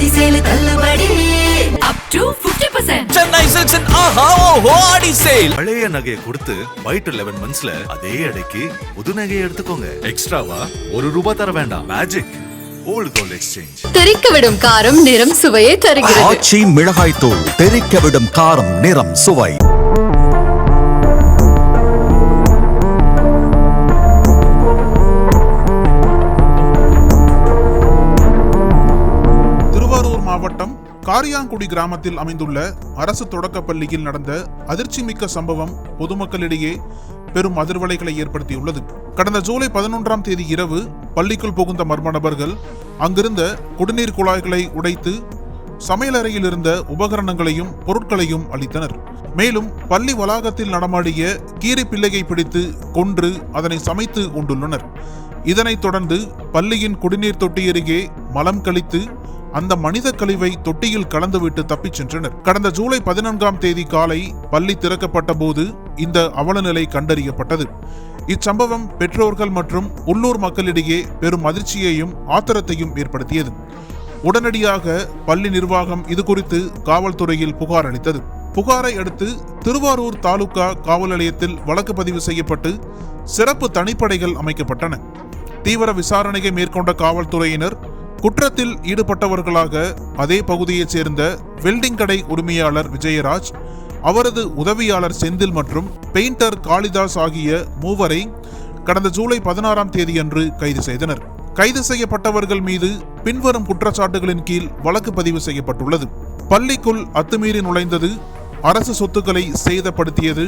ஆடி சேலு தள்ளுபடி up to 50% Chennai சில்க்ஸின் ஆஹா ஓஹோ ஆடி sale பழைய நகையை கொடுத்து டு லெவன் மந்த்ஸ்ல அதே எடைக்கு புது நகையை எடுத்துக்கோங்க. எக்ஸ்ட்ராவா ஒரு ரூபாய் தர வேண்டாம். மேஜிக் தெறிக்க விடும் காரம் நிறம் சுவையை தருகிறது. ஆச்சி மிளகாய் தூள் தெறிக்க விடும் காரம் நிறம் சுவை. காரியாங்குடி கிராமத்தில் அமைந்துள்ள அரசு தொடக்கப் பள்ளியில் நடந்த அதிர்ச்சிமிக்க சம்பவம் பொதுமக்களிடையே பெரும் அதிர்வலைகளை ஏற்படுத்தியுள்ளது. கடந்த ஜூலை பதினொன்றாம் தேதி இரவு பள்ளிக்குள் புகுந்த மர்ம நபர்கள் அங்கிருந்த குடிநீர் குழாய்களை உடைத்து சமையலறையில் இருந்த உபகரணங்களையும் பொருட்களையும் அளித்தனர். மேலும் பள்ளி வளாகத்தில் நடமாடிய கீரி பிள்ளையை பிடித்து கொன்று அதனை சமைத்து உண்டுள்ளனர் இதனைத் தொடர்ந்து பள்ளியின் குடிநீர் தொட்டி அருகே மலம் கழித்து அந்த மனித கழிவை தொட்டியில் கலந்துவிட்டு தப்பிச் சென்றனர். கடந்த ஜூலை பதினான்காம் தேதி காலை பள்ளி திறக்கப்பட்ட போது இந்த அவலநிலை கண்டறியப்பட்டது. இச்சம்பவம் பெற்றோர்கள் மற்றும் உள்ளூர் மக்களிடையே பெரும் அதிர்ச்சியையும் ஆத்திரத்தையும் ஏற்படுத்தியது. உடனடியாக பள்ளி நிர்வாகம் இது குறித்து காவல்துறையில் புகார் அளித்தது. புகாரை அடுத்து திருவாரூர் தாலுகா காவல் நிலையத்தில் வழக்கு பதிவு செய்யப்பட்டு சிறப்பு தனிப்படைகள் அமைக்கப்பட்டன. தீவிர விசாரணையை மேற்கொண்ட காவல்துறையினர் குற்றத்தில் ஈடுபட்டவர்களாக அதே பகுதியைச் சேர்ந்த வெல்டிங் கடை உரிமையாளர் விஜயராஜ் அவரது உதவியாளர் செந்தில் மற்றும் பெயிண்டர் காளிதாஸ் ஆகிய மூவரை கடந்த ஜூலை பதினாறாம் தேதியன்று கைது செய்தனர். கைது செய்யப்பட்டவர்கள் மீது பின்வரும் குற்றச்சாட்டுகளின் கீழ் வழக்கு பதிவு செய்யப்பட்டுள்ளது. பள்ளிக்குள் அத்துமீறி நுழைந்தது அரசு சொத்துக்களை சேதப்படுத்தியது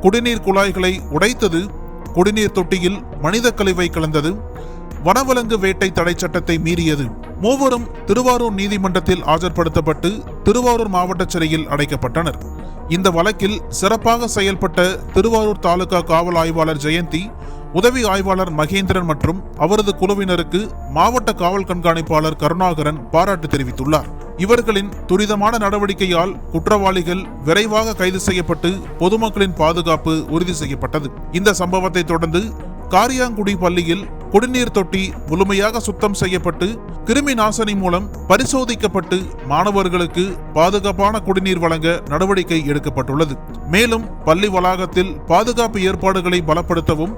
குடிநீர் குழாய்களை உடைத்தது குடிநீர் தொட்டியில் மனித கழிவை கலந்தது வனவிலங்கு வேட்டை தடை சட்டத்தை மீறியது. மூவரும் திருவாரூர் நீதிமன்றத்தில் ஆஜர்படுத்தப்பட்டு திருவாரூர் மாவட்ட சிறையில் அடைக்கப்பட்டனர். இந்த வழக்கில் சிறப்பாக செயல்பட்ட திருவாரூர் தாலுகா காவல் ஆய்வாளர் ஜெயந்தி உதவி ஆய்வாளர் மகேந்திரன் மற்றும் அவரது குழுவினருக்கு மாவட்ட காவல் கண்காணிப்பாளர் கருணாகரன் பாராட்டு தெரிவித்துள்ளார். இவர்களின் துரிதமான நடவடிக்கையால் குற்றவாளிகள் விரைவாக கைது செய்யப்பட்டு பொதுமக்களின் பாதுகாப்பு உறுதி செய்யப்பட்டது. இந்த சம்பவத்தை தொடர்ந்து காரியாங்குடி பள்ளியில் குடிநீர் தொட்டி முழுமையாக சுத்தம் செய்யப்பட்டு கிருமி நாசினி மூலம் பரிசோதிக்கப்பட்டு மாணவர்களுக்கு பாதுகாப்பான குடிநீர் வழங்க நடவடிக்கை எடுக்கப்பட்டுள்ளது. மேலும் பள்ளி வளாகத்தில் பாதுகாப்பு ஏற்பாடுகளை பலப்படுத்தவும்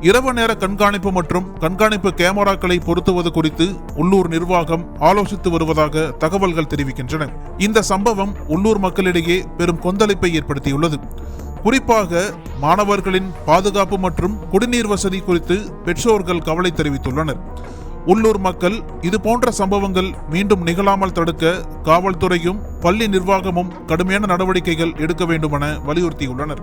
இரவு நேர கண்காணிப்பு மற்றும் கண்காணிப்பு கேமராக்களை பொருத்துவது குறித்து உள்ளூர் நிர்வாகம் ஆலோசித்து வருவதாக தகவல்கள் தெரிவிக்கின்றன. இந்த சம்பவம் உள்ளூர் மக்களிடையே பெரும் கொந்தளிப்பை ஏற்படுத்தியுள்ளது. குறிப்பாக மாணவர்களின் பாதுகாப்பு மற்றும் குடிநீர் வசதி குறித்து பெற்றோர்கள் கவலை தெரிவித்துள்ளனர். உள்ளூர் மக்கள் இது போன்ற சம்பவங்கள் மீண்டும் நிகழாமல் தடுக்க காவல்துறையும் பள்ளி நிர்வாகமும் கடுமையான நடவடிக்கைகள் எடுக்க வேண்டுமென வலியுறுத்தியுள்ளனர்.